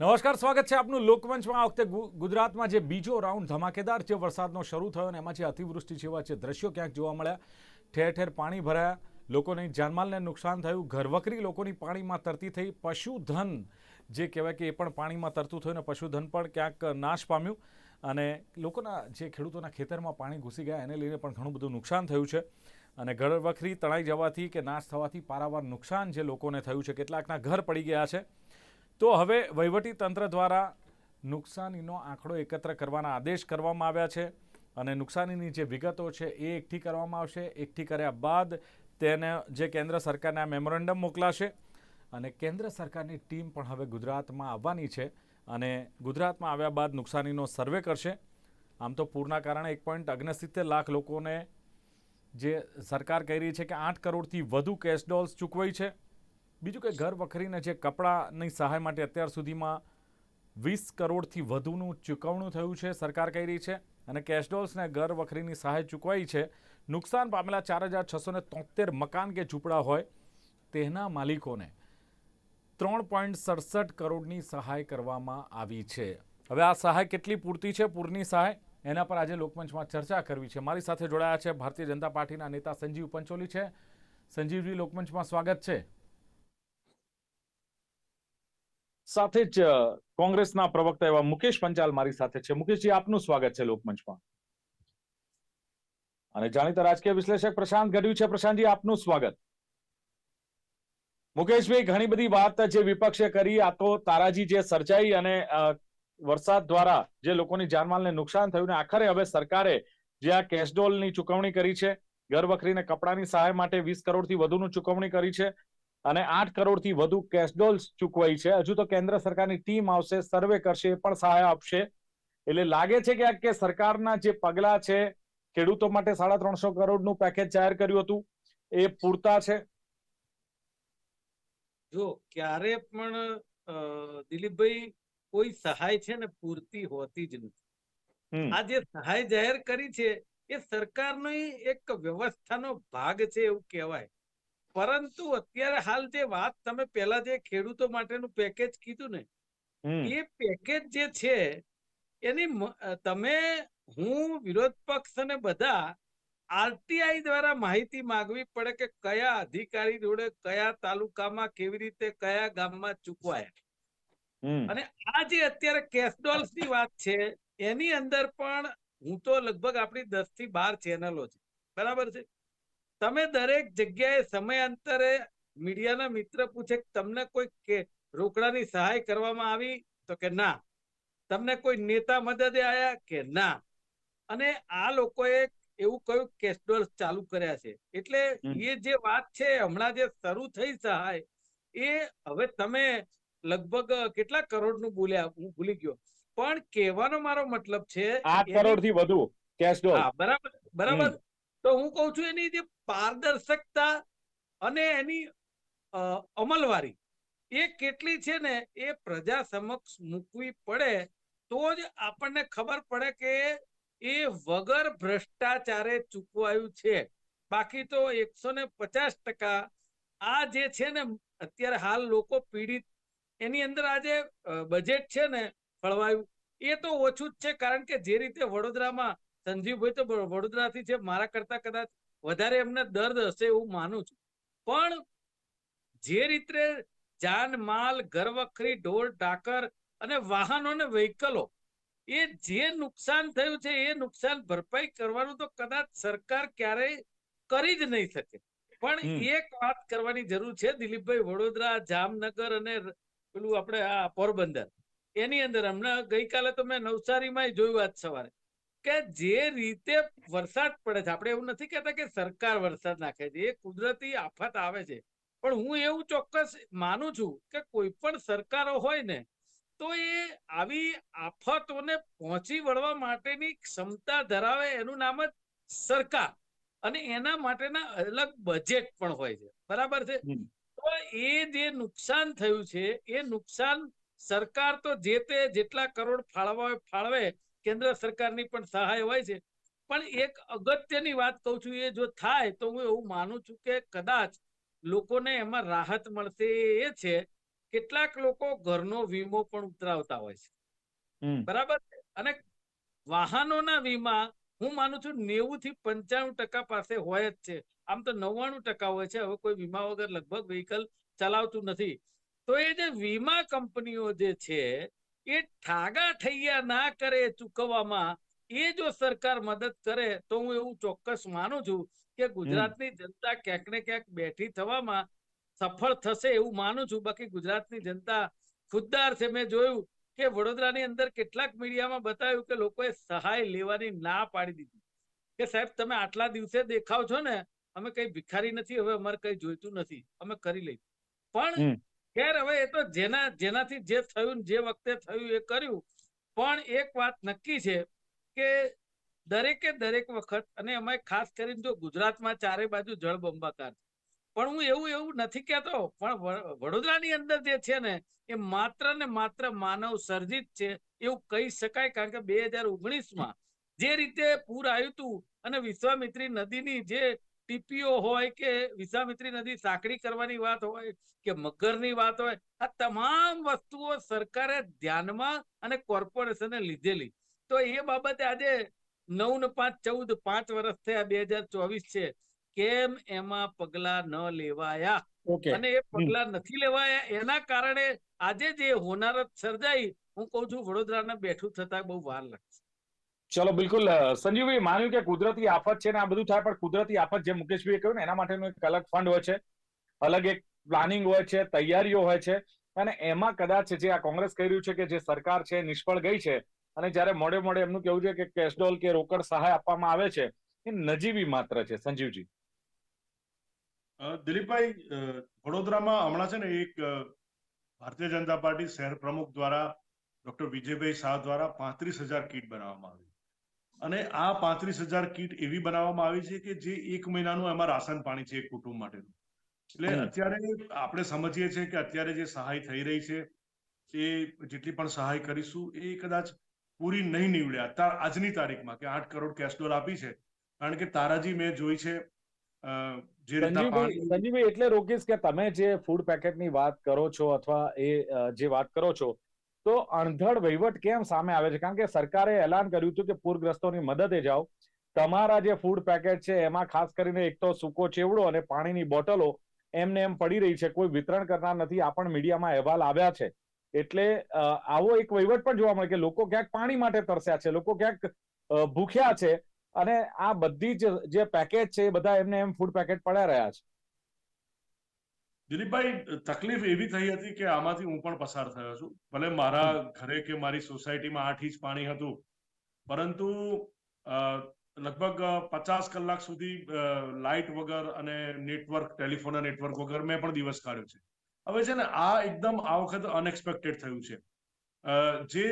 નમસ્કાર, સ્વાગત છે આપનું લોકમંચમાં. આ વખતે ગુજરાતમાં જે બીજો રાઉન્ડ ધમાકેદાર જે વરસાદનો શરૂ થયો અને એમાં જે અતિવૃષ્ટિ જેવા જે દ્રશ્યો ક્યાંક જોવા મળ્યા, ઠેર ઠેર પાણી ભરાયા. લોકોની જાનમાલને નુકસાન થયું. ઘરવકરી લોકોની પાણીમાં તરતી થઈ. પશુધન જે કહેવાય કે એ પણ પાણીમાં તરતું થયું અને પશુધન પણ ક્યાંક નાશ પામ્યું અને લોકોના જે ખેડૂતોના ખેતરમાં પાણી ઘૂસી ગયા. એને લઈને પણ ઘણું બધું નુકસાન થયું છે અને ઘરવખરી તણાઈ જવાથી કે નાશ થવાથી પારાવાર નુકસાન જે લોકોને થયું છે, કેટલાકના ઘર પડી ગયા છે. તો હવે વહીવટી તંત્ર દ્વારા નુકસાનીનો આંકડો એકત્ર કરવાના આદેશ કરવામાં આવ્યા છે અને નુકસાનીની જે વિગતો છે એ એકઠી કરવામાં આવશે. એકઠી કર્યા બાદ તેને જે કેન્દ્ર સરકારને આ મેમોરેન્ડમ મોકલાશે અને કેન્દ્ર સરકારની ટીમ પણ હવે ગુજરાતમાં આવવાની છે અને ગુજરાતમાં આવ્યા બાદ નુકસાનીનો સર્વે કરશે. આમ તો પૂરના કારણે એક પોઈન્ટ અગ્નસિત્તેર લાખ લોકોને જે સરકાર કહી રહી છે કે આઠ કરોડથી વધુ કેશ ડોલ્સ ચૂકવાઈ છે. બીજું કે ઘર વખરીને જે કપડાની સહાય માટે અત્યાર સુધીમાં વીસ કરોડથી વધુનું ચૂકવણું થયું છે, સરકાર કહી રહી છે. અને કેશડોલ્સને ઘર વખરીની સહાય ચૂકવાઈ છે. નુકસાન પામેલા ચાર હજાર છસો ને તોતેર મકાન કે ઝૂંપડા હોય તેના માલિકોને ત્રણ પોઈન્ટ સડસઠ કરોડની સહાય કરવામાં આવી છે. હવે આ સહાય કેટલી પૂરતી છે? પૂરની સહાય? એના પર આજે લોકમંચમાં ચર્ચા કરવી છે. મારી સાથે જોડાયા છે ભારતીય જનતા પાર્ટીના નેતા સંજીવ પંચોલી છે. સંજીવજી, લોકમંચમાં સ્વાગત છે. સાથે જ કોંગ્રેસના પ્રવક્તા એવા મુકેશ પંચાલ મારી સાથે છે. મુકેશજી, આપનું સ્વાગત છે લોકમંચમાં. અને જાણીતા રાજકીય વિશ્લેષક પ્રશાંત ગઢવી છે. પ્રશાંતજી, આપનું સ્વાગત. મુકેશભાઈ, ઘણી બધી વાત જે વિપક્ષે કરી, આ તો તારાજી જે સર્જાઈ અને વરસાદ દ્વારા જે લોકોની જાનમાલને નુકસાન થયું ને આખરે હવે સરકારે જે આ કેશડોલની ચુકવણી કરી છે, ઘર વખરીને કપડાની સહાય માટે વીસ કરોડથી વધુનું ચુકવણી કરી છે અને આઠ કરોડથી વધુ કેશડોલ્સ ચૂકવાઈ છે. હજુ તો કેન્દ્ર સરકારની ટીમ આવશે સર્વે કરશે એ પણ સહાય આપશે. એટલે લાગે છે કે આ કે સરકારના જે પગલા છે ખેડૂતો માટે સાડા ત્રણસો કરોડનું પેકેજ જાહેર કર્યું હતું એ પૂરતા છે? જો ક્યારે પણ દિલીપભાઈ કોઈ સહાય છે ને પૂરતી હોતી જ નથી. આ જે સહાય જાહેર કરી છે એ સરકારની એક વ્યવસ્થાનો ભાગ છે એવું કહેવાય. પરંતુ અત્યારે હાલ જે વાત તમે પહેલા જે ખેડૂતો માટેનું પેકેજ કીધું ને એ પેકેજ જે છે એની તમે હું વિરોધ પક્ષ અને બધા આરટીઆઈ દ્વારા માહિતી માંગવી પડે કે કયા અધિકારી જોડે કયા તાલુકામાં કેવી રીતે કયા ગામમાં ચૂકવાયા. અને આ જે અત્યારે કેસડોલ્સની વાત છે એની અંદર પણ હું તો લગભગ આપણી દસથી બાર ચેનલો છે. બરાબર છે? તમે દરેક જગ્યાએ સમયાંતરે મીડિયાના મિત્ર પૂછે તમને કોઈ રોકડાની સહાય કરવામાં આવી તો કે ના. તમને કોઈ નેતા મદદે આયા કે ના. અને આ લોકોએ એવું કયું કેસ્ટોલ ચાલુ કર્યા છે. એટલે એ જે વાત છે હમણાં જે શરૂ થઈ સહાય એ હવે તમે લગભગ કેટલા કરોડનું બોલ્યા હું ભૂલી ગયો. પણ કહેવાનો મારો મતલબ છે આઠ કરોડથી વધુ કેસ્ટોલ બરાબર બરાબર. તો હું કહું છું એની જે પારદર્શકતા અને એની અમલવારી એ કેટલી છે ને એ પ્રજા સમક્ષ મૂકવી પડે તો જ આપણને ખબર પડે કે એ વગર ભ્રષ્ટાચારે ચૂકવાયું છે. બાકી તો એકસો ને પચાસ ટકા આ જે છે ને અત્યારે હાલ લોકો પીડિત, એની અંદર આજે જે બજેટ છે ને ફળવાયું, એ તો ઓછું જ છે કારણ કે જે રીતે વડોદરામાં સંજીવભાઈ તો વડોદરાથી છે મારા કરતા કદાચ વધારે એમને દર્દ હશે એવું માનું છું. પણ જે રીતે જાન માલ ઘરવખરી ઢોર ઢાકર અને વાહનો ને વ્હીકલો એ જે નુકસાન થયું છે એ નુકસાન ભરપાઈ કરવાનું તો કદાચ સરકાર ક્યારેય કરી જ નહીં શકે. પણ એક વાત કરવાની જરૂર છે દિલીપભાઈ વડોદરા જામનગર અને પેલું આપણે આ પોરબંદર. એની અંદર હમણાં ગઈકાલે તો મેં નવસારીમાં જોયું આજ સવારે. કે જે રીતે વરસાદ પડે છે. આપણે એવું નથી કહેતા કે સરકાર વરસાદ નાખે છે. એ કુદરતી આફત આવે છે. પણ હું એવું ચોક્કસ માનું છું કે કોઈ પણ સરકારો હોય ને તો એ આવી આફતોને પહોંચી વળવા માટેની ક્ષમતા ધરાવે એનું નામ જ સરકાર. અને એના માટેના અલગ બજેટ પણ હોય છે. બરાબર છે? તો એ જે નુકસાન થયું છે એ નુકસાન સરકાર તો જે તે જેટલા કરોડ ફાળવા ફાળવે કેન્દ્ર સરકારની પણ સહાય હોય છે. પણ એક અગત્યની વાત કહું છું એ જો થાય તો હું એવું માનું છું કે કદાચ લોકોને એમાં રાહત મળશે એ છે કેટલાક લોકો ઘરનો વીમો પણ ઉતરાવતા હોય છે. બરાબર? અને વાહનોના વીમા હું માનું છું નેવું થી પંચાણું ટકા પાસે હોય જ છે. આમ તો નવ્વાણું ટકા હોય છે. હવે કોઈ વીમા વગર લગભગ વ્હીકલ ચલાવતું નથી. તો એ જે વીમા કંપનીઓ જે છે એ ઠાગા ઠૈયા ના કરે ચૂકવવામાં એ જો સરકાર મદદ કરે તો હું એવું ચોક્કસ માનું છું કે ગુજરાતની જનતા ક્યાંક ને ક્યાંક બેઠી થવામાં સફળ થશે એવું માનું છું. બાકી ગુજરાતની જનતા ખુદદાર છે. મેં જોયું કે વડોદરાની અંદર કેટલાક મીડિયામાં બતાવ્યું કે લોકોએ સહાય લેવાની ના પાડી દીધી. કે સાહેબ તમે આટલા દિવસે દેખાવ છો ને અમે કઈ ભિખારી નથી હવે અમારે કઈ જોઈતું નથી અમે કરી લઈ પણ. ખેર, હવે એ તો જેના, જેનાથી જે થયું જે વખતે થયું એ કર્યું. પણ એક વાત નક્કી છે કે દરેકે દરેક વખત, અને અમે ખાસ કરીને જો ગુજરાતમાં ચારે બાજુ જળબંબાકાર પણ હું એવું એવું નથી કહેતો, પણ વડોદરાની અંદર જે છે ને, એ માત્ર ને માત્ર માનવ સર્જિત છે એવું કહી શકાય, કારણ કે બે હજાર ઓગણીસમાં જે રીતે પૂર આવ્યું હતું અને વિશ્વામિત્રી નદીની જે ટીપીઓ હોય કે વિશ્વામિત્રી નદી સાંકડી કરવાની વાત હોય કે મગરની વાત હોય આ તમામ વસ્તુઓ સરકારે ધ્યાનમાં અને કોર્પોરેશને લીધેલી. તો એ બાબતે આજે નવ ને પાંચ ચૌદ પાંચ વર્ષ થયા બે હજાર ચોવીસ છે. કેમ એમાં પગલા ન લેવાયા? અને એ પગલા નથી લેવાયા એના કારણે આજે જે હોનારત સર્જાઈ હું કઉ છું વડોદરાને બેઠું થતા બહુ વાર લાગશે. ચલો, બિલકુલ. સંજીવભાઈ માન્યું કે કુદરતી આફત છે ને આ બધું થાય, પણ કુદરતી આફત જે મુકેશભાઈએ કહ્યું ને, એના માટેનું એક અલગ ફંડ હોય છે. અલગ એક પ્લાનિંગ હોય છે, તૈયારીઓ હોય છે. અને એમાં કદાચ જે આ કોંગ્રેસ કહી રહ્યું છે કે જે સરકાર છે નિષ્ફળ ગઈ છે અને જ્યારે મોડે મોડે એમનું કેવું છે કે કેશડોલ કે રોકડ સહાય આપવામાં આવે છે, એ નજીવી માત્ર છે. સંજીવજી. દિલીપભાઈ વડોદરામાં હમણાં છે ને એક ભારતીય જનતા પાર્ટી શહેર પ્રમુખ દ્વારા ડોક્ટર વિજયભાઈ શાહ દ્વારા પાંત્રીસ હજાર કીટ બનાવવામાં આવી. અને આ પાંત્રીસ હજાર કીટ એવી બનાવવામાં આવી છે કે જે એક મહિનાનું એમાં રાશન પાણી છે એક કુટુંબ માટેનું. એટલે અત્યારે આપણે સમજીએ છીએ કે અત્યારે જે સહાય થઈ રહી છે એ જેટલી પણ સહાય કરીશું એ કદાચ પૂરી નહીં નીવડે. અત્યાર આજની તારીખમાં કે આઠ કરોડ કેશ ડોલ આપી છે. કારણ કે તારાજી મેં જોઈ છે જે સંજીવભાઈ એટલે રોકીશ કે તમે જે ફૂડ પેકેટની વાત કરો છો અથવા એ જે વાત કરો છો તો અણધડ વહીવટ કેમ સામે આવે છે? કારણ કે સરકારે એલાન કર્યું હતું કે પૂરગ્રસ્તોની મદદે જાઓ. તમારા જે ફૂડ પેકેટ છે, એમાં ખાસ કરીને એક તો સૂકો ચેવડો અને પાણીની બોટલો, એમને એમ પડી રહી છે. કોઈ વિતરણ કરનાર નથી. આ પણ મીડિયામાં અહેવાલ આવ્યા છે. એટલે આવો એક વહીવટ પણ જોવા મળે કે લોકો ક્યાંક પાણી માટે તરસ્યા છે, લોકો ક્યાંક ભૂખ્યા છે. અને આ બધી જ જે પેકેજ છે, એ બધા એમને એમ ફૂડ પેકેટ પડ્યા રહ્યા છે. દિલીપભાઈ તકલીફ એવી થઈ હતી કે આમાંથી હું પણ પસાર થયો છું. ભલે મારા ઘરે કે મારી સોસાયટીમાં આઠ ઇંચ પાણી હતું પરંતુ લગભગ પચાસ કલાક સુધી લાઇટ વગર અને નેટવર્ક ટેલિફોન નેટવર્ક વગર મેં પણ દિવસ કાઢ્યો છે. હવે છે ને આ એકદમ આ વખતે અનએક્સપેક્ટેડ થયું છે. જે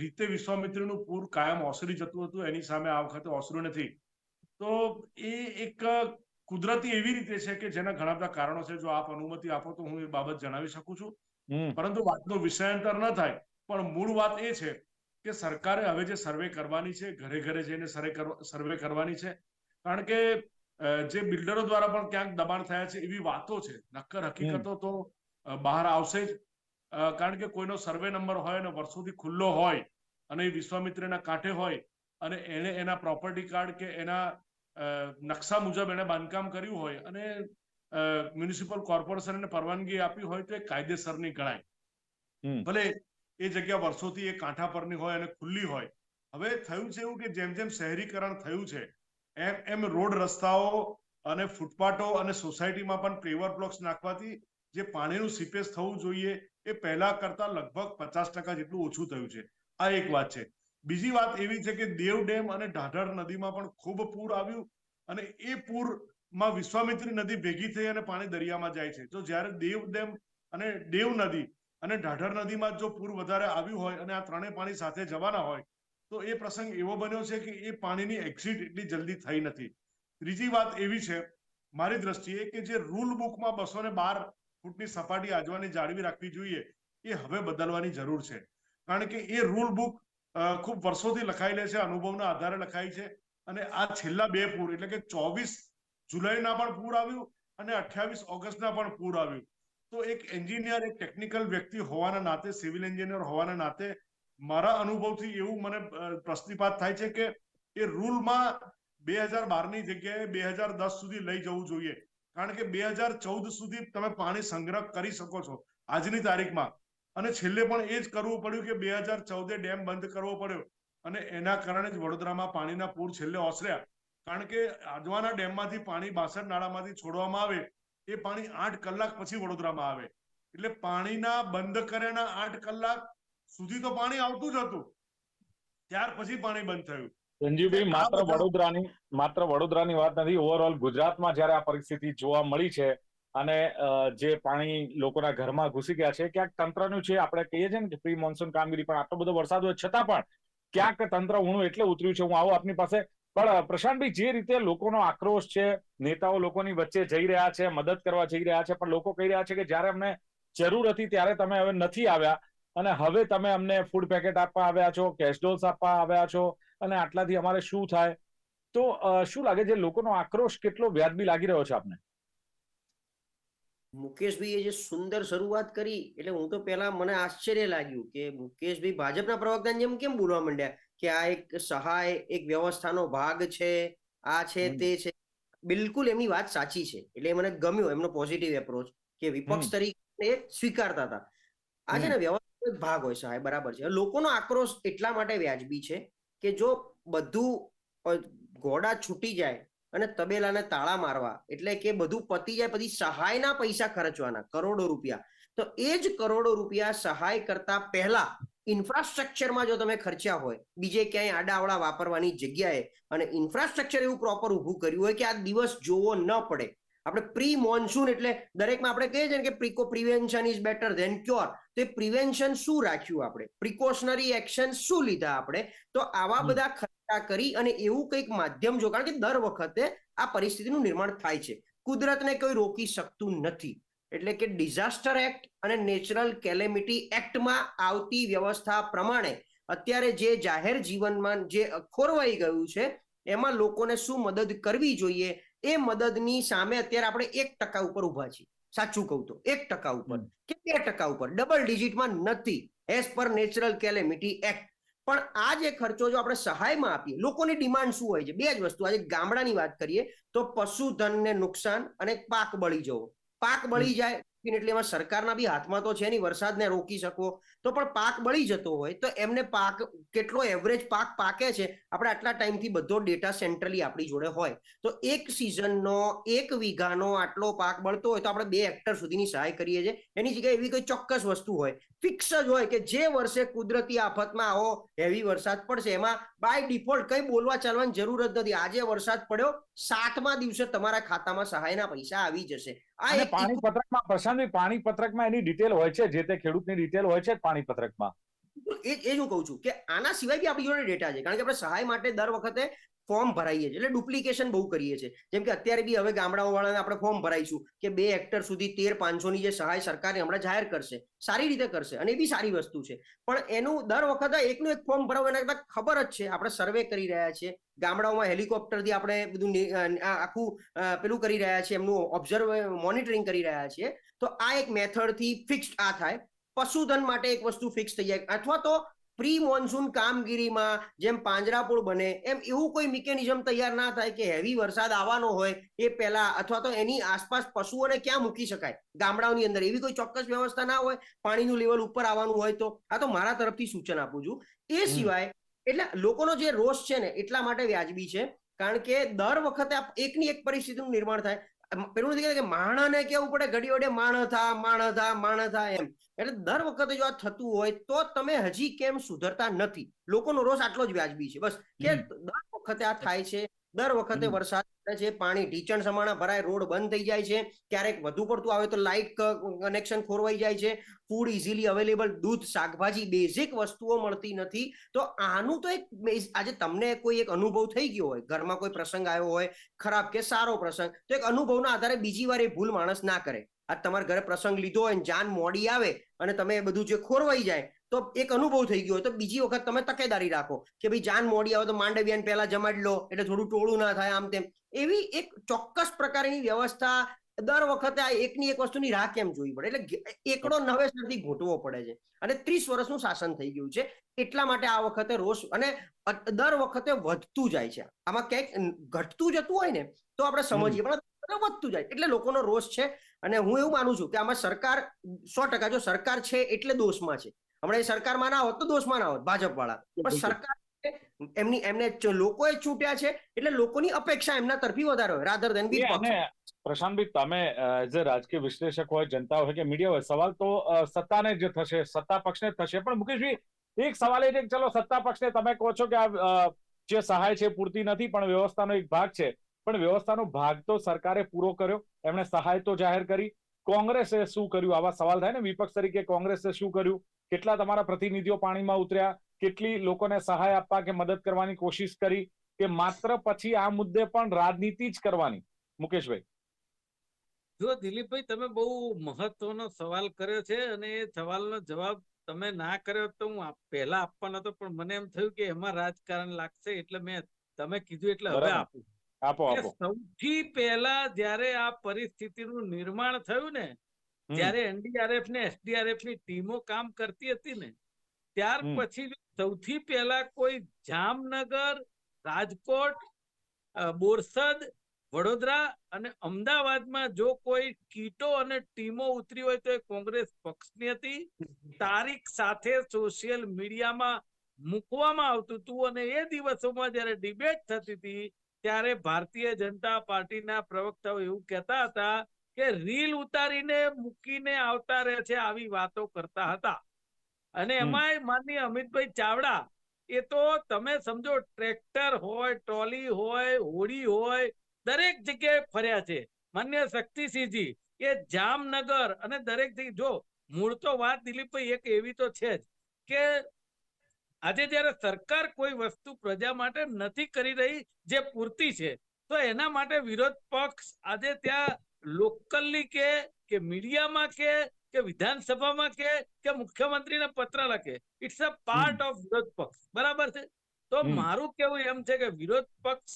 રીતે વિશ્વામિત્રીનું પૂર કાયમ ઓસરી જતું હતું એની સામે આ વખતે ઓસરું નથી. તો એ એક કુદરતી એવી રીતે છે કે જેના ઘણા બધા કારણો છે જો આપ અનુમતિ આપો તો હું એ બાબત જણાવી શકું છું. પરંતુ વાતનો વિષયાંતર ન થાય પણ મૂળ વાત એ છે કે સરકારે હવે જે સર્વે કરવાની છે ઘરે ઘરે જઈને સર્વે કરવાની છે કારણ કે જે બિલ્ડરો દ્વારા પણ ક્યાંક દબાણ થયા છે એવી વાતો છે. નક્કર હકીકતો તો બહાર આવશે જ. કારણ કે કોઈનો સર્વે નંબર હોય અને વર્ષોથી ખુલ્લો હોય અને એ વિશ્વામિત્રના કાંઠે હોય અને એને એના પ્રોપર્ટી કાર્ડ કે એના નકશા મુજબ એને બાંધકામ કર્યું હોય અને મ્યુનિસિપલ કોર્પોરેશનને પરવાનગી આપી હોય તો એ કાયદેસરની ગણાય ભલે એ જગ્યા વર્ષોથી એ કાંઠા પરની હોય અને ખુલ્લી હોય. હવે થયું છે એવું કે જેમ જેમ શહેરીકરણ થયું છે એમ એમ રોડ રસ્તાઓ અને ફૂટપાથો અને સોસાયટીમાં પણ પેવર બ્લોક્સ નાખવાથી જે પાણીનું સીપેજ થવું જોઈએ એ પહેલા કરતા લગભગ પચાસ ટકા જેટલું ઓછું થયું છે. આ એક વાત છે. બીજી વાત એવી છે કે દેવ ડેમ અને ઢાઢર નદીમાં પણ ખૂબ પૂર આવ્યું અને એ પૂરમાં વિશ્વામિત્રી નદી ભેગી થઈ અને પાણી દરિયામાં જાય છે. તો જ્યારે દેવ ડેમ અને દેવ નદી અને ઢાઢર નદીમાં જો પૂર વધારે આવ્યું હોય અને આ ત્રણેય પાણી સાથે જવાના હોય, તો એ પ્રસંગ એવો બન્યો છે કે એ પાણીની એક્ઝિટ એટલી જલ્દી થઈ નથી. ત્રીજી વાત એવી છે, મારી દ્રષ્ટિએ કે જે રૂલ બુકમાં બસો ને બાર ફૂટની સપાટી આજવાની જાળવી રાખવી જોઈએ, એ હવે બદલવાની જરૂર છે. કારણ કે એ રૂલ બુક ખૂબ વર્ષોથી લખાયેલી છે અનુભવના આધારે લખાઈ છે અને આ છેલ્લા બે પૂર એટલે કે ચોવીસ જુલાઈના પણ પૂર આવ્યું અને અઠ્યાવીસ ઓગસ્ટના પણ પૂર આવ્યું. તો એક એન્જિનિયર એક ટેકનિકલ વ્યક્તિ હોવાના નાતે સિવિલ એન્જિનિયર હોવાના નાતે મારા અનુભવથી એવું મને અ, પ્રશ્નિપાત થાય છે કે એ રૂલમાં બે હજાર બારની જગ્યાએ બે હજાર દસ સુધી લઈ જવું જોઈએ. કારણ કે બે હજાર ચૌદ સુધી તમે પાણી સંગ્રહ કરી શકો છો આજની તારીખમાં. અને છેલ્લે પણ એ જ કરવું પડ્યું કે બે હજાર ચૌદે ડેમ બંધ કરવો પડ્યો. અને એના કારણે જ વડોદરામાં પાણીના પૂર છેલ્લે ઓસર્યા. કારણ કે આજવાના ડેમમાંથી પાણી બાસઠ નાળામાંથી છોડવામાં આવે એ પાણી આઠ કલાક પછી વડોદરામાં આવે. એટલે પાણીના બંધ કર્યાના આઠ કલાક સુધી તો પાણી આવતું જ હતું. ત્યાર પછી પાણી બંધ થયું. સંજીવભાઈ માત્ર વડોદરાની માત્ર વડોદરાની વાત નથી ઓવરઓલ ગુજરાતમાં જયારે આ પરિસ્થિતિ જોવા મળી છે અને જે પાણી લોકોના ઘરમાં ઘૂસી ગયા છે, ક્યાંક તંત્રનું છે આપણે કહીએ છીએ ને પ્રી મોન્સૂન કામગીરી પણ આટલો બધો વરસાદ હોય, છતાં પણ ક્યાંક તંત્ર ઊણું એટલે ઉતર્યું છે. હું આવું આપની પાસે, પણ પ્રશાંતભાઈ, જે રીતે લોકોનો આક્રોશ છે, નેતાઓ લોકોની વચ્ચે જઈ રહ્યા છે, મદદ કરવા જઈ રહ્યા છે, પણ લોકો કહી રહ્યા છે કે જ્યારે અમને જરૂર હતી ત્યારે તમે હવે નથી આવ્યા અને હવે તમે અમને ફૂડ પેકેટ આપવા આવ્યા છો કેશ ડોલ્સ આપવા આવ્યા છો અને આટલાથી અમારે શું થાય? તો શું લાગે છે? લોકોનો આક્રોશ કેટલો વ્યાજબી લાગી રહ્યો છે આપને? મુકેશભાઈએ જે સુંદર શરૂઆત કરી એટલે હું તો પહેલા મને આશ્ચર્ય લાગ્યું કે મુકેશભાઈ ભાજપના પ્રવક્તાની જેમ કેમ બોલવા માંડ્યા કે આ એક સહાય એક વ્યવસ્થાનો ભાગ છે આ છે તે છે. બિલકુલ એમની વાત સાચી છે. એટલે મને ગમ્યો એમનો પોઝિટિવ એપ્રોચ કે વિપક્ષ તરીકે સ્વીકારતા હતા. આ છે ને વ્યવસ્થાનો ભાગ હોય સહાય બરાબર છે. લોકોનો આક્રોશ એટલા માટે વ્યાજબી છે કે જો બધું ઘોડા છૂટી જાય અને તબેલાને તાળા મારવા. એટલે કે બધું પતી જાય પછી સહાયના પૈસા ખર્ચવાના, કરોડો રૂપિયા. તો એ જ કરોડો રૂપિયા સહાય કરતા પહેલા ઇન્ફ્રાસ્ટ્રક્ચરમાં જો તમે ખર્ચ્યા હોય, બીજે ક્યાંય આડાવડા વાપરવાની જગ્યાએ અને ઇન્ફ્રાસ્ટ્રક્ચર એવું પ્રોપર ઊભું કર્યું હોય કે આ દિવસ જોવો ન પડે આપણે પ્રી મોન્સૂન એટલે દરેકમાં આપણે કહીએ છીએ કે પ્રિકો prevention is better than cure તો એ પ્રિવેન્શન શું રાખ્યું આપણે? પ્રિકોશનરી એક્શન શું લીધા આપણે? તો આવા બધા ખર્ચા કરી અને એવું કંઈક માધ્યમ જો કારણ કે દર વખતે આ પરિસ્થિતિનું નિર્માણ થાય છે. કુદરતને કોઈ રોકી શકતું નથી. એટલે કે ડિઝાસ્ટર એક્ટ અને નેચરલ કેલેમિટી એક્ટમાં આવતી વ્યવસ્થા પ્રમાણે અત્યારે જે જાહેર જીવનમાં જે ખોરવાઈ ગયું છે એમાં લોકોને શું મદદ કરવી જોઈએ? એ મદદની સામે અત્યારે આપણે એક ટકા ઉપર ઊભા છીએ. સાચું કહું તો એક ટકા ઉપર. કે બે ટકા ઉપર. ડબલ ડિજિટમાં નથી. એઝ પર નેચરલ કેલેમિટી એક્ટ પણ આ જે ખર્ચો જો આપણે સહાયમાં આપીએ લોકોની ડિમાન્ડ શું હોય છે? બે જ વસ્તુ. આજે ગામડાની વાત કરીએ તો પશુધનને નુકસાન અને પાક બળી જવો. પાક બળી જાય એટલે એમાં સરકારના બી હાથમાં તો છે નહીં વરસાદને રોકી શકો. તો પણ પાક બળી જતો હોય તો એમને પાક કેટલો એવરેજ પાક પાકે છે આપણે આટલા ટાઈમથી બધો ડેટા સેન્ટ્રલી આપણી જોડે હોય. તો એક સિઝનનો એક વીઘાનો આટલો પાક બળતો હોય તો આપણે બે હેક્ટર સુધીની સહાય કરીએ છીએ. એની જગ્યાએ એવી કોઈ ચોક્કસ વસ્તુ હોય ફિક્સ જ હોય કે જે વર્ષે કુદરતી આફતમાં આવો હેવી વરસાદ પડશે. એમાં બાય ડિફોલ્ટ કઈ બોલવા ચાલવાની જરૂર જ નથી. આજે વરસાદ પડ્યો સાતમા દિવસે તમારા ખાતામાં સહાયના પૈસા આવી જશે. આ પાણી પત્રકમાં પ્રશાંતભાઈ પાણી પત્રકમાં એની ડિટેલ હોય છે, જે તે ખેડૂતની ડિટેલ હોય છે પાણી પત્રકમાં એ જ હું કહું છું કે આના સિવાય બી આપણી જોડે ડેટા છે. કારણ કે આપણે સહાય માટે દર વખતે ફોર્મ ભરાઈએ છીએ. એટલે ડુપ્લિકેશન બહુ કરીએ છીએ. જેમ કે અત્યારે બી હવે ગામડાઓ વાળાને આપણે ફોર્મ ભરાઈશું કે બે હેક્ટર સુધી તેર પાંચસોની જે સહાય સરકારે હમણાં જાહેર કરશે. સારી રીતે કરશે અને એ બી સારી વસ્તુ છે. પણ એનું દર વખતે એકનું એક ફોર્મ ભરાવો એના કરતા ખબર જ છે. આપણે સર્વે કરી રહ્યા છીએ. ગામડાઓમાં હેલિકોપ્ટરથી આપણે બધું આખું પેલું કરી રહ્યા છીએ. એમનું ઓબ્ઝર્વ મોનિટરિંગ કરી રહ્યા છીએ. તો આ એક મેથડથી ફિક્સ આ થાય. પશુધન માટે એક વસ્તુ ફિક્સ થઈ જાય. અથવા તો પ્રી મોન્સૂન કામગીરીમાં જેમ પાંજરાપોળ બને એમ એવું કોઈ મિકેનિઝમ તૈયાર ના થાય કે હેવી વરસાદ આવવાનો હોય એ પહેલા અથવા તો એની આસપાસ પશુઓને ક્યાં મૂકી શકાય? ગામડાઓની અંદર એવી કોઈ ચોક્કસ વ્યવસ્થા ના હોય? પાણીનું લેવલ ઉપર આવવાનું હોય તો? આ તો મારા તરફથી સૂચન આપું છું. એ સિવાય એટલે લોકોનો જે રોષ છે ને એટલા માટે વ્યાજબી છે. કારણ કે દર વખતે એકની એક પરિસ્થિતિનું નિર્માણ થાય. પેલું નથી કે માણસને કેવું પડે? ઘડી વડે માણ થા માણ થા માણ થા એમ. એટલે દર વખતે જો આ થતું હોય તો તમે હજી કેમ સુધરતા નથી? લોકોનો રોષ આટલો જ વ્યાજબી છે. બસ. કે દર વખતે આ થાય છે. દર વખતે વરસાદ પડે છે પાણી ઢીચણ સમાણા ભરાય રોડ બંધ થઈ જાય છે ક્યારેક વધુ પડતું આવે તો લાઇટ કનેક્શન ખોરવાઈ જાય છે ફૂડ ઇઝીલી અવેલેબલ દૂધ શાકભાજી બેઝિક વસ્તુઓ મળતી નથી. તો આનું તો એક આજે તમને કોઈ એક અનુભવ થઈ ગયો હોય ઘરમાં કોઈ પ્રસંગ આવ્યો હોય ખરાબ કે સારો પ્રસંગ તો એક અનુભવના આધારે બીજી વાર એ ભૂલ માણસ ના કરે. આ તમારા ઘરે પ્રસંગ લીધો હોય ને જાન મોડી આવે અને તમે એ બધું જે ખોરવાઈ જાય તો એક અનુભવ થઈ ગયો હોય તો બીજી વખત તમે તકેદારી રાખો કે ભાઈ જાન મોડી આવે તો માંડવિયાને પહેલા જમાડી લો એટલે થોડું ટોળું ના થાય આમ તેમ. એવી એક ચોક્કસ પ્રકારની વ્યવસ્થા દર વખતે આ એકની એક વસ્તુની રાહ કેમ જોવી પડે? એટલે એકડો નવેસરથી ઘૂંટવો પડે છે. અને ત્રીસ વર્ષનું શાસન થઈ ગયું છે. એટલા માટે આ વખતે રોષ અને દર વખતે વધતું જાય છે. આમાં ક્યાંક ઘટતું જતું હોય ને તો આપણે સમજીએ પણ વધતું જાય. એટલે લોકોનો રોષ છે. અને હું એવું માનું છું કે આમાં સરકાર સો ટકા જો સરકાર છે એટલે દોષમાં છે. હમણાં એ સરકારમાં ના હોત તો દોષમાં ના હોત ભાજપ વાળા પણ સરકાર એમની એમને લોકોએ છૂટ્યા છે એટલે લોકોની અપેક્ષા એમના તરફી વધારે હોય રાધર દેન બી પ્રશાંતભાઈ તમે એઝ અ રાજકીય વિશ્લેષક હોય જનતા હોય કે મીડિયા હોય સવાલ તો સત્તાને જ થશે સત્તા પક્ષને જ થશે. પણ મુકેશભાઈ એક સવાલ એ છે કે ચલો સત્તા પક્ષને તમે કહો છો કે આ જે સહાય છે પૂરતી નથી પણ વ્યવસ્થાનો એક ભાગ છે. પણ વ્યવસ્થાનો ભાગ તો સરકારે પૂરો કર્યો. એમણે સહાય તો જાહેર કરી. કોંગ્રેસે શું કર્યું? આવા સવાલ થાય ને વિપક્ષ તરીકે કોંગ્રેસે શું કર્યું? કેટલા તમારા પ્રતિનિધિઓ પાણીમાં ઉતર્યા? કેટલી લોકોને સહાય આપવા કે મદદ કરવાની કોશિશ કરી? કે માત્ર પછી આ મુદ્દે પણ રાજનીતિ જ કરવાની? મુકેશભાઈ. જો દિલીપભાઈ તમે બહુ મહત્વનો સવાલ કર્યો છે અને એ સવાલનો જવાબ તમે ના કર્યો તો હું પહેલા આપવાનો હતો પણ મને એમ થયું કે એમાં રાજકારણ લાગશે એટલે મેં તમે કીધું એટલે હવે આપું. આપો આપો. સૌથી પહેલા જ્યારે આ પરિસ્થિતિનું નિર્માણ થયું ને. જ્યારે એનડીઆરએફ ને એસડીઆરએફની ટીમો કામ કરતી હતી ને ત્યાર પછી સૌથી પહેલા કોઈ જામનગર રાજકોટ બોરસદ વડોદરા અને અમદાવાદમાં જો કોઈ કીટો અને ટીમો ઉતરી હોય તો એ કોંગ્રેસ પક્ષની હતી. તારીખ સાથે સોશિયલ મીડિયામાં મૂકવામાં આવતું હતું અને એ દિવસોમાં જ્યારે ડિબેટ થતી હતી ત્યારે ભારતીય જનતા પાર્ટીના પ્રવક્તાઓ એવું કહેતા હતા કે રીલ ઉતારીને મૂકીને આવતા રહે છે આવી વાતો કરતા હતા. અને એમાં માનનીય અમિતભાઈ ચાવડા એ તો તમે સમજો ટ્રેક્ટર હોય ટ્રોલી હોય હોડી હોય દરેક જગ્યાએ ફર્યા છે. માન્ય શક્તિસિંહજી એ જામનગર અને દરેક જો મૂળ તો વાત દિલીપભાઈ એક એવી તો છે જ કે આજે જ્યારે સરકાર કોઈ વસ્તુ પ્રજા માટે નથી કરી રહી જે પૂરતી છે તો એના માટે વિરોધ પક્ષ આજે ત્યાં લોકલની કે કે મીડિયામાં કે કે વિધાનસભામાં કે કે મુખ્યમંત્રીને પત્ર લખે. ઇટ્સ અ પાર્ટ ઓફ વિરોધ પક્ષ. બરાબર છે? તો મારું કેવું એમ છે કે વિરોધ પક્ષ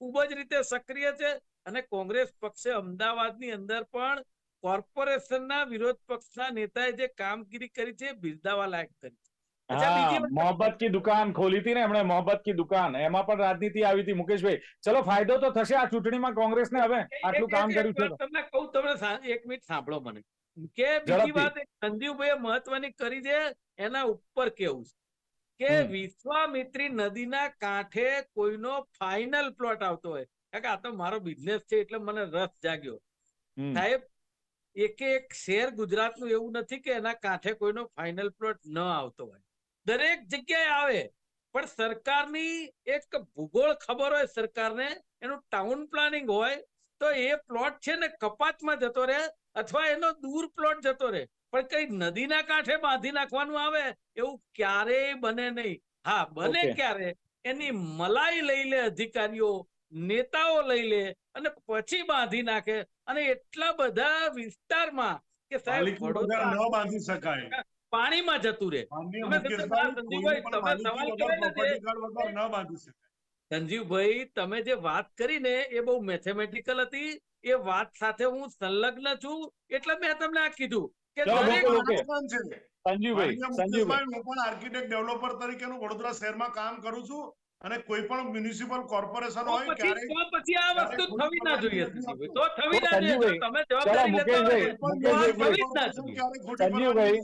ખૂબ જ રીતે સક્રિય છે અને કોંગ્રેસ પક્ષે અમદાવાદની અંદર પણ કોર્પોરેશનના વિરોધ પક્ષના નેતાએ જે કામગીરી કરી છે બિરદાવા લાયક કરી છે. મોહબ્બત કી દુકાન ખોલી હતી ને એમણે મોહબ્બત કી દુકાન. એમાં પણ રાજનીતિ આવી હતી મુકેશભાઈ. ચલો ફાયદો તો થશે આ ચૂંટણીમાં કોંગ્રેસને હવે આટલું કામ કર્યું છે તમને કહું તમને એક મિનિટ સાંભળો મને. કે બીજી વાત સંદીપભાઈ મહત્વની કરી છે એના ઉપર કેવું છે? કે વિશ્વામિત્રી નદીના કાંઠે કોઈનો ફાઇનલ પ્લોટ આવતો હોય. કારણ કે આ તો મારો બિઝનેસ છે એટલે મને રસ જાગ્યો. સાહેબ એક એક શેર ગુજરાતનું એવું નથી કે એના કાંઠે કોઈનો ફાઇનલ પ્લોટ ન આવતો હોય. દરેક જગ્યાએ આવે. પણ સરકારની એક ભૂગોળ ખબર હોય સરકારને એનું ટાઉન પ્લાનિંગ હોય તો એ પ્લોટ છે ને કપાતમાં જતો રહે અથવા એનો દૂર પ્લોટ જતો રહે. પણ કઈ નદીના કાંઠે બાંધી નાખવાનું આવે એવું ક્યારેય બને નહીં. હા બને ક્યારે? એની મલાઈ લઈ લે અધિકારીઓ નેતાઓ લઈ લે અને પછી બાંધી નાખે. અને એટલા બધા વિસ્તારમાં કે સાહેબ વડોદરા ન બાંધી શકાય. પાણીમાં જતું રહે. સંજીવભાઈ, તમે જે- property card વગર ન બાંધી શકાય સંજીવભાઈ તમે જે વાત કરી ને એ બહુ મેથેમેટિકલ હતી. એ વાત સાથે હું સંલગ્ન છું. એટલે મેં તમને આ કીધું કે સંજીવભાઈ સંજીવભાઈ. હું પણ આર્કિટેક્ટ ડેવલપર તરીકેનું વડોદરા શહેરમાં કામ કરું છું અને કોઈ પણ મ્યુનિસિપલ કોર્પોરેશન હોય તો પછી આ વસ્તુ થવી ના જોઈએ તો થવી ના જોઈએ. તમે જવાબદારી લેતા હોય સંજીવભાઈ,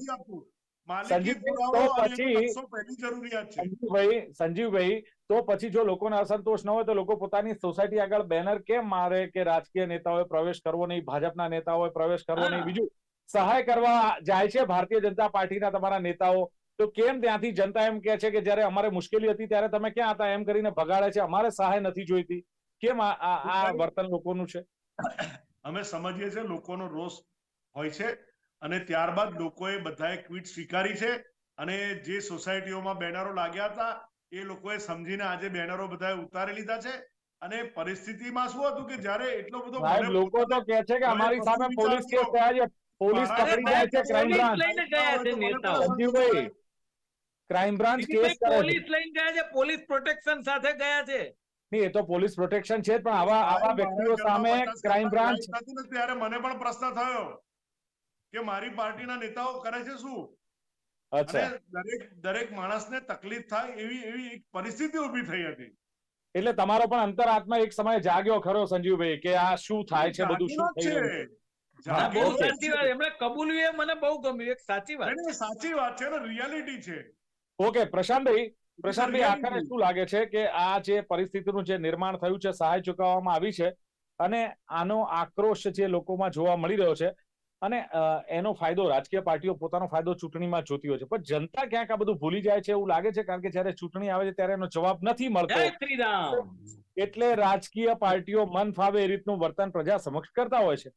સંજીવભાઈ, તો પછી- જો લોકોને અસંતોષ ન હોય તો લોકો પોતાની સોસાયટી આગળ બેનર કેમ મારે કે રાજકીય નેતાઓએ પ્રવેશ કરવો નહીં ભાજપના નેતાઓએ પ્રવેશ કરવો નહીં? બીજું સહાય કરવા જાય છે ભારતીય જનતા પાર્ટીના તમારા નેતાઓ. તો કેમ ત્યાંથી જનતા એમ કે છે કે જ્યારે અમારે મુશ્કેલી હતી ત્યારે તમે ક્યાં હતા? એમ કરીને ભગાડે છે. અમારે સહાય નથી જોઈતી. કેમ આ વર્તન લોકોનું છે? અમે સમજીએ છીએ લોકોનો રોષ હોય છે. અને ત્યારબાદ લોકોએ બધાએ ક્વિટ સ્વીકારી છે અને જે સોસાયટીઓમાં બેનરો લાગ્યા હતા એ લોકોએ સમજીને આજે બેનરો બધાએ ઉતારી લીધા છે. અને પરિસ્થિતિમાં શું હતું કે જ્યારે એટલો બધો લોકો તો કે છે કે અમારી સામે પોલીસ કેસ થયા છે. પોલીસ પકડી જાય છે ક્રાઇમ બ્રાન્ચ લઈને ગયા છે નેતાઓ. સંજીવભાઈ ક્રાઇમ બ્રાન્ચ કેસ કરે પોલીસ લઈને ગયા છે પોલીસ પ્રોટેક્શન સાથે ગયા છે. નહીં એ તો પોલીસ પ્રોટેક્શન છે પણ આવા આવા વ્યક્તિઓ સામે ક્રાઇમ બ્રાન્ચ ત્યારે મને પણ પ્રશ્ન થયો. કે મારી પાર્ટીના નેતાઓ કરે છે શું? અને દરેક દરેક માણસને તકલીફ થાય એવી એવી એક પરિસ્થિતિ ઊભી થઈ હતી. એટલે તમારો પણ અંતરાત્મા એક સમયે જાગ્યો ખરો સંજીવભાઈ કે આ શું થાય છે બધું શું થઈ રહ્યું સાચી વાત. છે. એમણે મને બહુ ગમ્યું. એક સાચી વાત. સાચી છે ને રિયાલિટી છે. ઓકે પ્રશાંતભાઈ પ્રશાંતભાઈ આખરે શું લાગે છે કે આ જે પરિસ્થિતિનું જે નિર્માણ થયું છે સહાય ચૂકવવામાં આવી છે? અને આનો આક્રોશ જે લોકોમાં જોવા મળી રહ્યો છે અને એનો ફાયદો રાજકીય પાર્ટીઓ પોતાનો ફાયદો ચૂંટણીમાં જોતી હોય છે. પણ જનતા ક્યાંક આ બધું ભૂલી જાય છે એવું લાગે છે? કારણ કે જ્યારે ચૂંટણી આવે છે ત્યારે એનો જવાબ નથી મળતો. એટલે રાજકીય પાર્ટીઓ મન ફાવે એ રીતનું વર્તન પ્રજા સમક્ષ કરતા હોય છે.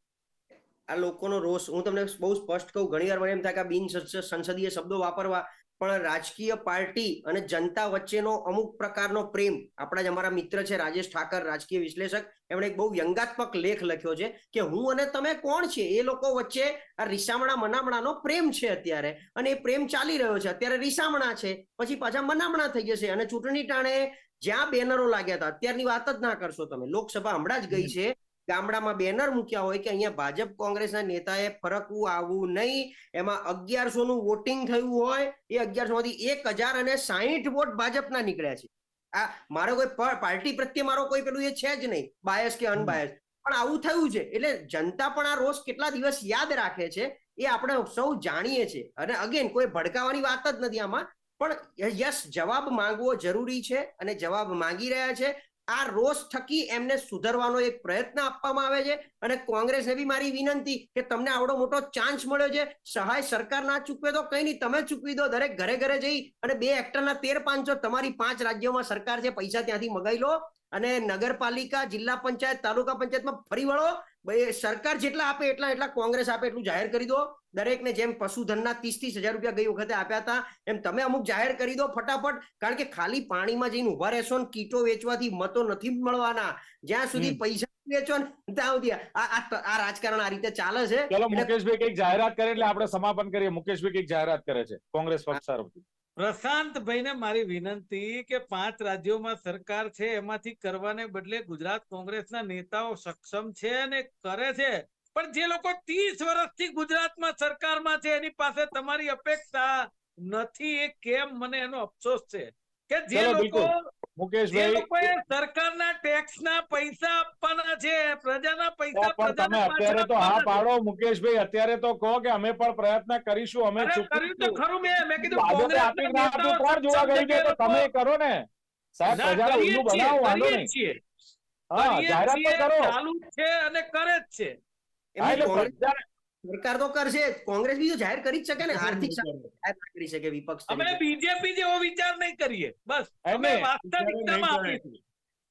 આ લોકોનો રોષ હું તમને બહુ સ્પષ્ટ કહું ઘણીવાર મને એમ થાય કે આ બિન સંસ- સંસદીય શબ્દો વાપરવા પણ રાજકીય પાર્ટી અને જનતા વચ્ચેનો અમુક પ્રકારનો પ્રેમ આપણા જ અમારા મિત્ર છે રાજેશ ઠાકર રાજકીય વિશ્લેષક એમણે એક બહુ વ્યંગાત્મક લેખ લખ્યો છે કે હું અને તમે કોણ છે એ લોકો વચ્ચે આ રીસામણા મનામણાનો પ્રેમ છે અત્યારે અને એ પ્રેમ ચાલી રહ્યો છે. અત્યારે રીસામણા છે પછી પાછા મનામણા થઈ જશે અને ચૂંટણી ટાણે જ્યાં બેનરો લાગ્યા હતા અત્યારની વાત જ ના કરશો તમે. લોકસભા હમણાં જ ગઈ છે. ગામડામાં બેનર મૂક્યા હોય કે અહીંયા ભાજપ કોંગ્રેસના નેતાએ ફરકવું, આવવું નહીં, એમાં અગિયારસો નું વોટિંગ થયું હોય, એ અગિયારસો માંથી એક હજાર અને સાહીઠ વોટ ભાજપના નીકળ્યા છે. આ મારો કોઈ પાર્ટી પ્રત્યે મારો કોઈ પેલું એ છે જ નહીં બાયસ કે અનબાયસ પણ આવું થયું છે, એટલે જનતા પણ આ રોષ કેટલા દિવસ યાદ રાખે છે, એ આપણે સૌ જાણીએ છીએ. અને અગેન કોઈ ભડકાવાની વાત જ નથી આમાં, પણ યસ, જવાબ માંગવો જરૂરી છે અને જવાબ માંગી રહ્યા છે આ રોષ થકી એમને સુધરવાનો એક પ્રયત્ન આપવામાં આવે છે અને કોંગ્રેસને બી મારી વિનંતી કે તમને આવડો મોટો ચાન્સ મળ્યો છે. સહાય સરકાર ના ચૂકવે તો કઈ નહીં, તમે ચૂકવી દો, દરેક ઘરે ઘરે જઈ અને બે હેક્ટરના તેર પાંચસો તમારી પાંચ રાજ્યોમાં સરકાર છે, પૈસા ત્યાંથી મગાવી લો અને નગરપાલિકા, જિલ્લા પંચાયત, તાલુકા પંચાયતમાં ફરી વળો ભાઈ સરકાર જેટલા આપે એટલા એટલા કોંગ્રેસ આપે એટલું જાહેર કરી દો. દરેકને જેમ પશુધનના ત્રીસ ત્રીસ હજાર રૂપિયા ગઈ વખતે આપ્યા હતા એમ તમે અમુક જાહેર કરી દો ફટાફટ કારણ કે ખાલી પાણીમાં જઈને ઊભા રહેશો ને કીટો વેચવાથી મતો નથી મળવાના. જ્યાં સુધી પૈસા વેચો ને ત્યાં સુધી આ રાજકારણ આ રીતે ચાલે છે. ચલો મુકેશભાઈ કંઈક જાહેરાત કરે એટલે આપણે સમાપન કરીએ. મુકેશભાઈ કંઈક જાહેરાત કરે છે કોંગ્રેસ પક્ષ તરફથી. પ્રશાંતભાઈને મારી વિનંતી કે પાંચ રાજ્યોમાં સરકાર છે એમાંથી કરવાને બદલે ગુજરાત કોંગ્રેસના નેતાઓ સક્ષમ છે અને કરે છે. પણ જે લોકો ત્રીસ વર્ષથી ગુજરાતમાં સરકારમાં છે એની પાસે તમારી અપેક્ષા નથી એ કેમ? મને એનો અફસોસ છે કે જે લોકો મુકેશભાઈ સરકારના ટેક્સના પૈસા આપવાના છે પ્રજાના પૈસા પણ તમે અત્યારે તો હા પાડો મુકેશભાઈ અત્યારે તો કહો કે અમે પણ પ્રયત્ન કરીશું અમે કર્યું તો ખરું મેં મેં કીધું કોણ જોવા ગયું છે? તો તમે કરો ને. સાહેબ પ્રજાને કરીએ બનાવો વાંધો નહીં. હા જાહેરાત તો કરો. ચાલુ જ છે અને કરે જ છે. એટલે સરકાર તો કરશે. કોંગ્રેસ બીજું જાહેર કરી જ શકે ને. આર્થિક જાહેર ના કરી શકે વિપક્ષ અમે બીજેપી જેવો વિચાર નહીં કરીએ. બસ. અમે વાસ્તવિકતામાં. આપીશું.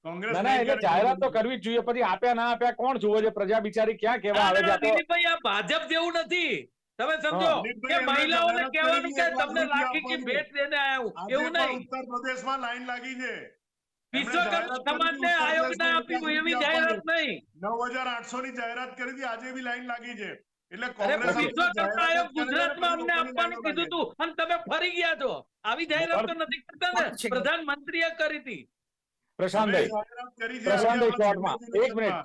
કોંગ્રેસ ના ના એટલે જાહેરાત તો કરવી જ જોઈએ. પછી આપ્યા ના આપ્યા કોણ જુએ છે? પ્રજા બિચારી ક્યાં કેવા આવે છે? ના, દિલીપભાઈ આ ભાજપ જેવું નથી. તમે સમજો કે મહિલાઓને કહેવાનું કે તમને રાખી કે ભેટ લઈને આવ્યા. હું એવું નહીં. ઉત્તર પ્રદેશમાં લાઈન લાગી છે. વિશ્વકર્મા સમાજને ઉત્તર આયોગને આપ્યું એવી જાહેરાત નહીં. નવ હજાર આઠસો ની જાહેરાત કરી હતી. આજે બી લાઈન લાગી છે. એટલે કોંગ્રેસ ગુજરાતમાં અમને આપવાનું કીધું હતું અને તમે ફરી ગયા છો. આવી જાહેરાત તો નથી કરતા ને. પ્રધાનમંત્રીએ કરી હતી. પ્રશાંતભાઈ પ્રશાંતભાઈ શોર્ટમાં. એક મિનિટ.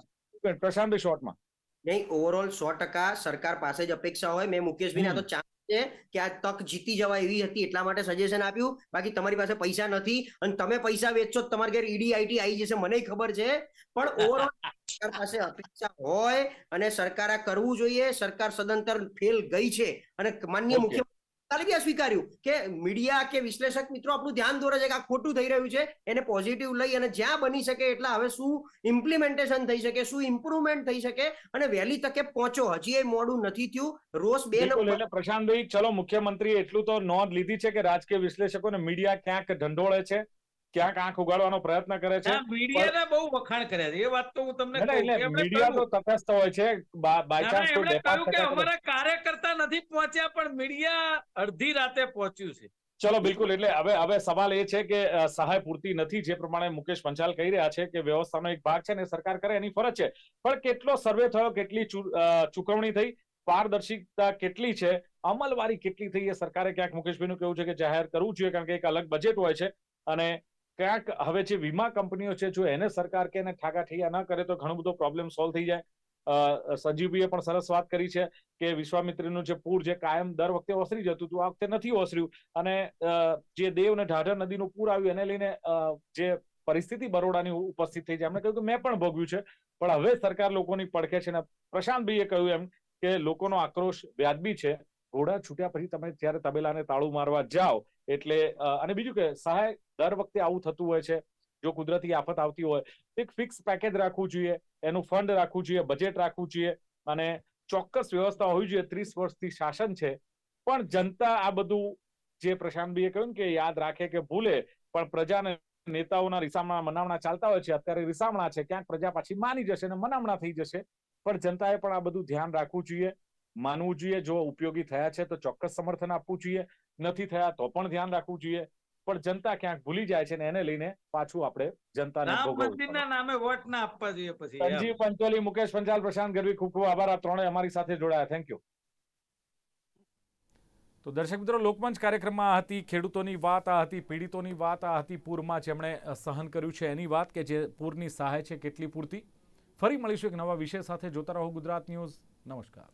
પ્રશાંતભાઈ શોર્ટમાં. નહીં ઓવરઓલ સો ટકા સરકાર પાસે જ અપેક્ષા હોય. મેં મુકેશભાઈને આ તો ચાન્સ છે કે આ તક જીતી જવાય એવી હતી એટલા માટે સજેશન આપ્યું. બાકી તમારી પાસે પૈસા નથી અને તમે પૈસા વેચશો તમારે તમારી ઘેર ઈડી આઈટી આવી જશે મને ખબર છે. પણ ઓવરઓલ સરકાર પાસે અપેક્ષા હોય અને સરકાર આ કરવું જોઈએ. સરકાર સદંતર ફેલ ગઈ છે અને માન્ય મુખ્ય કાલે સ્વીકાર્યું? કે મીડિયા કે વિશ્લેષક મિત્રો આપણું ધ્યાન દોરે છે કે આ ખોટું થઈ રહ્યું છે એને પોઝિટિવ લઈ અને જ્યાં બની શકે એટલા હવે શું ઇમ્પ્લિમેન્ટેશન થઈ શકે શું ઇમ્પ્રુવમેન્ટ થઈ શકે અને વહેલી તકે પહોંચો. હજી એ મોડું નથી થયું. રોષ બે એટલે પ્રશાંતભાઈ ચલો મુખ્યમંત્રીએ એટલું તો નોંધ લીધી છે કે રાજકીય વિશ્લેષકોને મીડિયા ક્યાંક ઢંઢોળે છે. ક્યાંક આંખ ઉગાડવાનો પ્રયત્ન કરે છે. મીડિયાને બહુ વખાણ કર્યા છે. એ વાત તો હું તમને એટલે મીડિયા તો તટસ્થ હોય છે બાય ચાન્સ કોઈ કહ્યું કે અમારા કાર્યકર્તા નથી પહોંચ્યા પણ મીડિયા અડધી રાતે પહોંચ્યું છે. ચલો બિલકુલ એટલે હવે હવે સવાલ એ છે કે સહાય પૂરતી નથી જે પ્રમાણે મુકેશ પંચાલ કહી રહ્યા છે કે વ્યવસ્થાનો એક ભાગ છે ને સરકાર કરે એની ફરજ છે. પણ કેટલો સર્વે થયો કેટલી ચૂકવણી થઈ પારદર્શિકતા કેટલી છે અમલવારી કેટલી થઈ એ સરકારે ક્યાંક મુકેશભાઈનું કેવું છે કે જાહેર કરવું જોઈએ કારણ કે એક અલગ બજેટ હોય છે. અને ક્યાંક હવે જે વીમા કંપનીઓ છે, જો એને સરકાર કે એને ઠાગાઠૈયા ન કરે તો ઘણો બધો પ્રોબ્લેમ સોલ્વ થઈ જાય. સંજીવભાઈએ પણ સરસ વાત કરી છે કે વિશ્વામિત્રીનું જે પૂર જે કાયમ દર વખતે ઓસરી જતું હતું, આ વખતે નથી ઓસર્યું. અને જે દેવ અને ઢાઢર નદીનું પૂર આવ્યું, એને લઈને જે પરિસ્થિતિ બરોડાની ઉપસ્થિત થઈ છે એમણે કહ્યું કે મેં પણ ભોગવ્યું છે, પણ હવે સરકાર લોકોની પડખે છે ને પ્રશાંતભાઈએ કહ્યું એમ કે લોકોનો આક્રોશ વ્યાજબી છે. ઘોડા છૂટ્યા પછી તમે જ્યારે તબેલાને તાળું મારવા જાઓ એટલે અને બીજું કે સહાય દર વખતે આવું થતું હોય છે, જો કુદરતી આફત આવતી હોય એક ફિક્સ પેકેજ રાખવું જોઈએ, એનું ફંડ રાખવું જોઈએ બજેટ રાખવું જોઈએ, અને ચોક્કસ વ્યવસ્થા હોવી જોઈએ. ત્રીસ વર્ષથી શાસન છે, પણ જનતા આ બધું જે પ્રશાંતભાઈએ કહ્યું ને કે યાદ રાખે કે ભૂલે, પણ પ્રજાને નેતાઓના રિસામણા મનામણા ચાલતા હોય છે, અત્યારે રિસામણા છે, ક્યાંક પ્રજા પાછી માની જશે અને મનામણા થઈ જશે, પણ જનતાએ પણ આ બધું ધ્યાન રાખવું જોઈએ, માનવું જોઈએ, જો ઉપયોગી થયા છે તો ચોક્કસ સમર્થન આપવું જોઈએ નથી થયા તો પણ ધ્યાન રાખવું જોઈએ. પણ જનતા ક્યાંક ભૂલી જાય છે ને એને લઈને પાછું આપણે જનતાને નામે વોટ ના આપવા જોઈએ પછી સંજીવ પંચોલી મુકેશ પંચાલ પ્રશાંત ગરવી ખૂબ ખૂબ આભાર. આ ત્રણે અમારી સાથે જોડાયા. થેન્ક યુ તો દર્શક મિત્રો લોકમંચ કાર્યક્રમમાં આ હતી ખેડૂતોની વાત આ હતી પીડિતોની વાત આ હતી પૂરમાં જેમણે સહન કર્યું છે એની વાત કે જે પૂરની સહાય છે કેટલી પૂરતી. ફરી મળીશું એક નવા વિષય સાથે. જોતા રહો ગુજરાત ન્યૂઝ. નમસ્કાર.